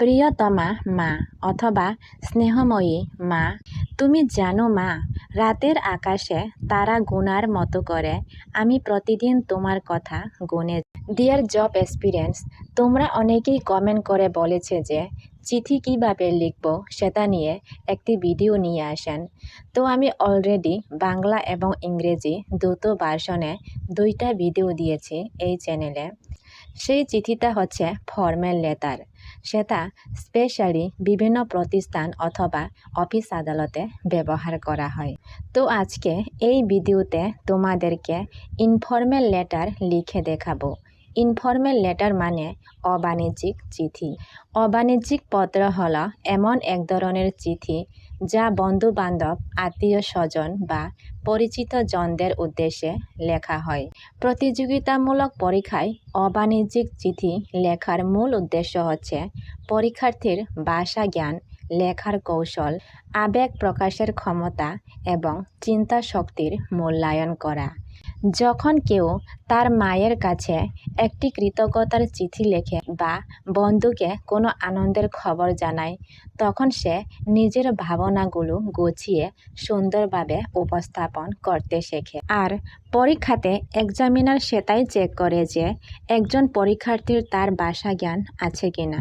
প্রিয়তমা মা, অথবা স্নেহময়ী, মা, তুমি জানো মা রাতের আকাশে তারা গোনার মতো করে আমি প্রতিদিন তোমার কথা গুনে ডিয়ার জব এক্সপিরিয়েন্স তোমরা অনেকেই কমেন্ট করে বলেছে যে, চিঠি কীভাবে লিখব সেটা নিয়ে একটি ভিডিও নিয়ে আসেন। তো আমি অলরেডি বাংলা এবং ইংরেজি দুটো ভার্সনে দুইটা ভিডিও দিয়েছি এই চ্যানেলে সেই চিঠিটা হচ্ছে ফর্মেল লেটার। সেটা স্পেশালি বিভিন্ন প্রতিষ্ঠান অথবা অফিস আদালতে ব্যবহার করা হয়। তো আজকে এই ভিডিওতে তোমাদেরকে ইনফর্মেল লেটার লিখে দেখাবো। ইনফর্মেল লেটার মানে অবাণিজ্যিক চিঠি। অবাণিজ্যিক পত্র হল এমন এক ধরনের চিঠি যা বন্ধুবান্ধব আত্মীয় স্বজন বা পরিচিত জনদের উদ্দেশ্যে লেখা হয়। প্রতিযোগিতামূলক পরীক্ষায় অবাণিজ্যিক চিঠি লেখার মূল উদ্দেশ্য হচ্ছে পরীক্ষার্থীর ভাষা জ্ঞান লেখার কৌশল, আবেগ প্রকাশের ক্ষমতা এবং চিন্তা শক্তির মূল্যায়ন করা। যখন কেউ তার মায়ের কাছে একটি কৃতজ্ঞতার চিঠি লেখে বা বন্ধুকে কোনো আনন্দের খবর জানায়, তখন সে নিজের ভাবনাগুলো গুছিয়ে সুন্দরভাবে উপস্থাপন করতে শেখে। আর পরীক্ষাতে এক্সামিনার সেটাই চেক করে যে একজন পরীক্ষার্থীর তার ভাষা জ্ঞান আছে কিনা।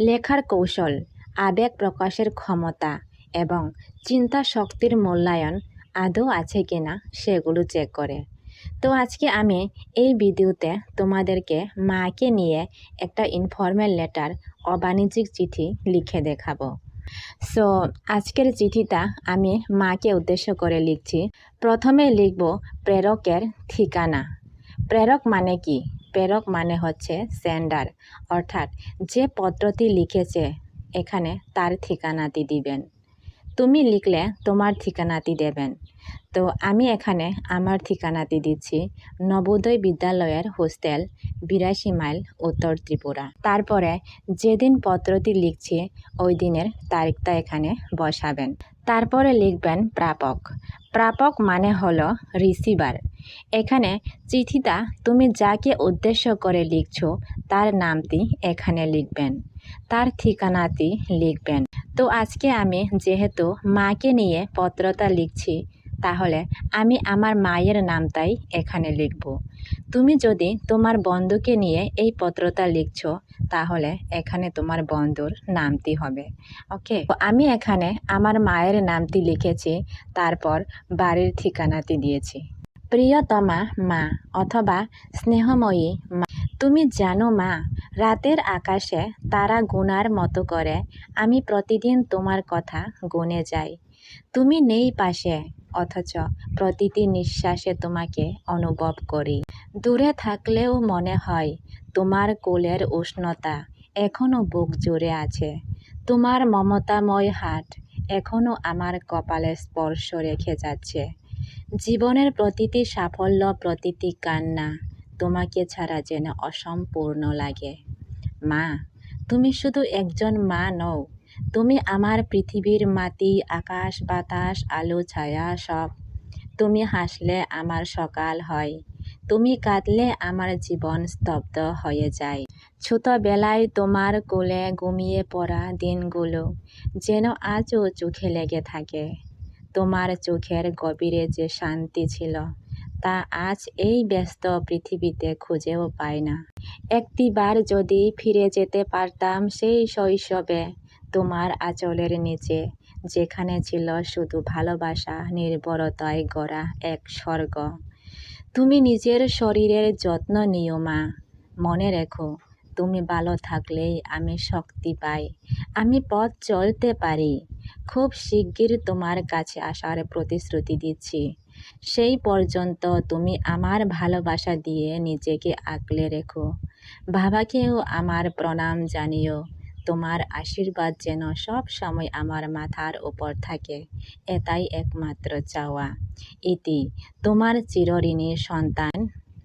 লেখার কৌশল, আবেগ প্রকাশের ক্ষমতা এবং চিন্তা শক্তির মূল্যায়ন আদৌ আছে কিনা সেগুলো চেক করে। তো আজকে আমি এই ভিডিওতে তোমাদেরকে মাকে নিয়ে একটা ইনফর্মাল লেটার অবাণিজ্যিক চিঠি লিখে দেখাবো। সো আজকের চিঠিটা আমি মাকে উদ্দেশ্য করে লিখছি। প্রথমে লিখব প্রেরকের ঠিকানা। প্রেরক মানে কি? প্রেরক মানে হচ্ছে সেন্ডার অর্থাৎ যে পত্রটি লিখেছে এখানে তার ঠিকানাটি দিবেন। তুমি লিখলে তোমার ঠিকানাটি দেবেন। তো আমি এখানে আমার ঠিকানাটি দিচ্ছি নবোদয় বিদ্যালয়ের হোস্টেল বিরাশি মাইল উত্তর ত্রিপুরা। তারপরে যেদিন পত্রটি লিখছি, ওই দিনের তারিখটা এখানে বসাবেন। তারপরে লিখবেন প্রাপক। প্রাপক মানে হলো রিসিভার এখানে চিঠিটা তুমি যাকে উদ্দেশ্য করে লিখছো, তার নামটি এখানে লিখবেন। তার ঠিকানাটি লিখবেন। তো আজকে আমি যেহেতু মাকে নিয়ে পত্রটা লিখছি তাহলে আমি আমার মায়ের নামটাই এখানে লিখব। তুমি যদি তোমার বন্ধুকে নিয়ে এই পত্রটা লিখছো, তাহলে এখানে তোমার বন্ধুর নামটি হবে। ওকে? আমি এখানে আমার মায়ের নামটি লিখেছি, তারপর বাড়ির ঠিকানাটি দিয়েছি। প্রিয়তমা মা অথবা স্নেহময়ী মা, তুমি জানো মা, রাতের আকাশে তারা গুনার মতো করে, আমি প্রতিদিন তোমার কথা গুনে যাই। তুমি নেই পাশে অথচ প্রতিটি নিঃশ্বাসে তোমাকে অনুভব করি। দূরে থাকলেও মনে হয় তোমার কোলের উষ্ণতা এখনও বুক জুড়ে আছে। তোমার মমতাময় হাত এখনও আমার কপালে স্পর্শ রেখে যাচ্ছে। জীবনের প্রতিটি সাফল্য, প্রতিটি কান্না তোমাকে ছাড়া যেন অসম্পূর্ণ লাগে। মা, তুমি শুধু একজন মা নও তুমি আমার পৃথিবীর মাটি, আকাশ, বাতাস, আলো, ছায়া সব। তুমি হাসলে আমার সকাল হয়। তুমি কাঁদলে আমার জীবন স্তব্ধ হয়ে যায়। ছোটবেলায় তোমার কোলে ঘুমিয়ে পড়া দিনগুলো যেন আজও চোখে লেগে থাকে। তোমার চোখের গভীরে যে শান্তি ছিল, তা আজ এই ব্যস্ত পৃথিবীতে খুঁজেও পায় না। একটিবার যদি ফিরে যেতে পারতাম সেই শৈশবে তোমার আঁচলের নিচে, যেখানে ছিল শুধু ভালোবাসা নির্ভরতায় গড়া এক স্বর্গ। তুমি নিজের শরীরের যত্ন নিও মা। মনে রেখো, তুমি ভালো থাকলেই আমি শক্তি পাই। আমি পথ চলতে পারি। খুব শিগগির তোমার কাছে আসার প্রতিশ্রুতি দিচ্ছি। সেই পর্যন্ত তুমি আমার ভালোবাসা দিয়ে নিজেকে আগলে রেখো। বাবাকেও আমার প্রণাম জানিও। তোমার আশীর্বাদ যেন সব সময় আমার মাথার উপর থাকে। এটাই একমাত্র চাওয়া। ইতি, তোমার চিরঋণী সন্তান।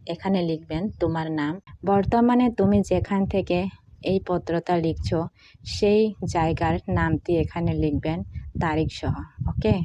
এখানে লিখবেন, তোমার নাম। বর্তমানে তুমি যেখান থেকে এই পত্রটা লিখছ, সেই জায়গার নামটি এখানে লিখবেন তারিখ সহ ওকে?